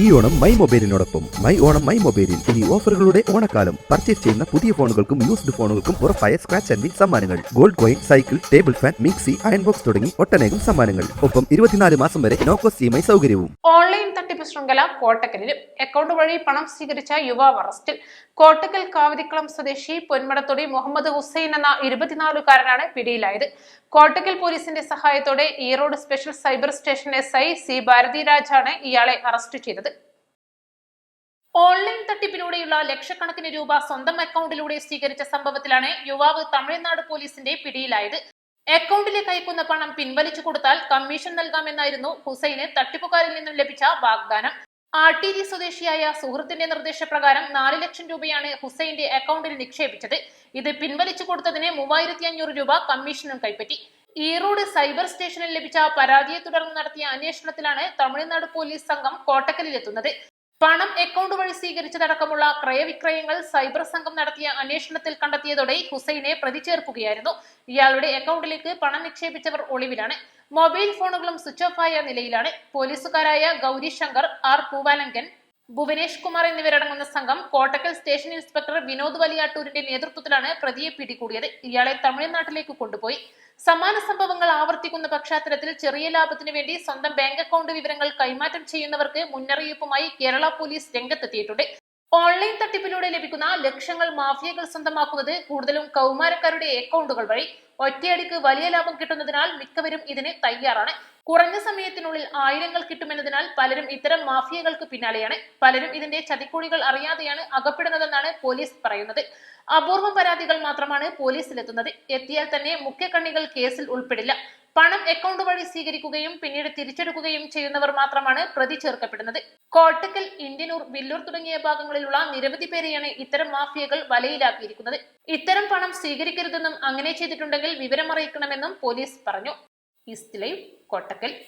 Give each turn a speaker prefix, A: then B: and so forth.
A: ഈ ഓണം മൈ മൊബൈലിനോടൊപ്പം my Onam my മൊബൈലിൽ ഇനി ഓഫറുകളുടെ ഓണക്കാലം. പർച്ചേസ് ചെയ്യുന്ന പുതിയ ഫോണുകൾക്കും യൂസ്ഡ് ഫോണുകൾക്കും ഉറപ്പായ സ്ക്രാച്ച് ആൻഡ് സമ്മാനങ്ങൾ. Gold coin cycle table fan mixie iron box തുടങ്ങി ഒട്ടനേകം സമ്മാനങ്ങൾ. ഒപ്പം ഇരുപത്തിനാല് മാസം വരെ നോക്കോസ് ഇ സൗകര്യവും.
B: ഓൺലൈൻ തട്ടിപ്പ് ശൃംഖല കോട്ടക്കലിലും. അക്കൗണ്ട് വഴി പണം സ്വീകരിച്ച യുവാവ് അറസ്റ്റിൽ. കോട്ടക്കൽ കാവതിക്കുളം സ്വദേശി പൊന്മടത്തൊടി മുഹമ്മദ് ഹുസൈൻ എന്ന ഇരുപത്തിനാലുകാരനാണ് പിടിയിലായത്. കോട്ടക്കൽ പോലീസിന്റെ സഹായത്തോടെ Erode special cyber station S I C ഭാരതിരാജാണ് ഇയാളെ അറസ്റ്റ് ചെയ്തത്. ഓൺലൈൻ തട്ടിപ്പിലൂടെയുള്ള ലക്ഷക്കണക്കിന് രൂപ സ്വന്തം അക്കൗണ്ടിലൂടെ സ്വീകരിച്ച സംഭവത്തിലാണ് യുവാവ് തമിഴ്നാട് പോലീസിന്റെ പിടിയിലായത്. അക്കൗണ്ടിലേക്ക് അയക്കുന്ന പണം പിൻവലിച്ചു കൊടുത്താൽ കമ്മീഷൻ നൽകാമെന്നായിരുന്നു ഹുസൈന് തട്ടിപ്പുകാരിൽ നിന്നും ലഭിച്ച വാഗ്ദാനം. ജി സ്വദേശിയായ സുഹൃത്തിന്റെ നിർദ്ദേശപ്രകാരം നാല് ലക്ഷം രൂപയാണ് ഹുസൈന്റെ അക്കൗണ്ടിൽ നിക്ഷേപിച്ചത്. ഇത് പിൻവലിച്ചു കൊടുത്തതിന് മൂവായിരത്തി അഞ്ഞൂറ് രൂപ കമ്മീഷനും കൈപ്പറ്റി. ഈറോഡ് സൈബർ സ്റ്റേഷനിൽ ലഭിച്ച പരാതിയെ തുടർന്ന് നടത്തിയ അന്വേഷണത്തിലാണ് തമിഴ്നാട് പോലീസ് സംഘം കോട്ടക്കലിലെത്തുന്നത്. പണം അക്കൗണ്ട് വഴി സ്വീകരിച്ചതടക്കമുള്ള ക്രയവിക്രയങ്ങൾ സൈബർ സംഘം നടത്തിയ അന്വേഷണത്തിൽ കണ്ടെത്തിയതോടെ ഹുസൈനെ പ്രതി ചേർക്കുകയായിരുന്നു ഇയാളുടെ അക്കൗണ്ടിലേക്ക് പണം നിക്ഷേപിച്ചവർ ഒളിവിലാണ്. മൊബൈൽ ഫോണുകളും സ്വിച്ച് ഓഫ് ആയ നിലയിലാണ്. പോലീസുകാരായ ഗൗരി ശങ്കർ ആർ പൂവാലങ്കൻ ഭുവനേഷ് കുമാർ എന്നിവരടങ്ങുന്ന സംഘം കോട്ടക്കൽ സ്റ്റേഷൻ ഇൻസ്പെക്ടർ വിനോദ് വലിയാട്ടൂരിന്റെ നേതൃത്വത്തിലാണ് പ്രതിയെ പിടികൂടിയത്. ഇയാളെ തമിഴ്നാട്ടിലേക്ക് കൊണ്ടുപോയി. സമാന സംഭവങ്ങൾ ആവർത്തിക്കുന്ന പശ്ചാത്തലത്തിൽ ചെറിയ ലാഭത്തിനു വേണ്ടി സ്വന്തം ബാങ്ക് അക്കൗണ്ട് വിവരങ്ങൾ കൈമാറ്റം ചെയ്യുന്നവർക്ക് മുന്നറിയിപ്പുമായി കേരള പോലീസ് രംഗത്തെത്തിയിട്ടുണ്ട്. ഓൺലൈൻ തട്ടിപ്പിലൂടെ ലഭിക്കുന്ന ലക്ഷങ്ങൾ മാഫിയകൾ സ്വന്തമാക്കുന്നത് കൂടുതലും കൗമാരക്കാരുടെ അക്കൗണ്ടുകൾ വഴി. ഒറ്റയടിക്ക് വലിയ ലാഭം കിട്ടുന്നതിനാൽ മിക്കവരും ഇതിന് തയ്യാറാണ്. കുറഞ്ഞ സമയത്തിനുള്ളിൽ ആയിരങ്ങൾ കിട്ടുമെന്നതിനാൽ പലരും ഇത്തരം മാഫിയകൾക്ക് പിന്നാലെയാണ്. പലരും ഇതിന്റെ ചതിക്കുഴികൾ അറിയാതെയാണ് അകപ്പെടുന്നതെന്നാണ് പോലീസ് പറയുന്നത്. അപൂർവം പരാതികൾ മാത്രമാണ് പോലീസിലെത്തുന്നത്. എത്തിയാൽ തന്നെ മുഖ്യകണ്ണികൾ കേസിൽ ഉൾപ്പെടില്ല. പണം അക്കൗണ്ട് വഴി സ്വീകരിക്കുകയും പിന്നീട് തിരിച്ചെടുക്കുകയും ചെയ്യുന്നവർ മാത്രമാണ് പ്രതി ചേർക്കപ്പെടുന്നത്. കോട്ടക്കൽ ഇന്ത്യനൂർ വില്ലൂർ തുടങ്ങിയ ഭാഗങ്ങളിലുള്ള നിരവധി പേരെയാണ് ഇത്തരം മാഫിയകൾ വലയിലാക്കിയിരിക്കുന്നത്. ഇത്തരം പണം സ്വീകരിക്കരുതെന്നും അങ്ങനെ ചെയ്തിട്ടുണ്ടെങ്കിൽ വിവരമറിയിക്കണമെന്നും പോലീസ് പറഞ്ഞു. East live Kottakkal.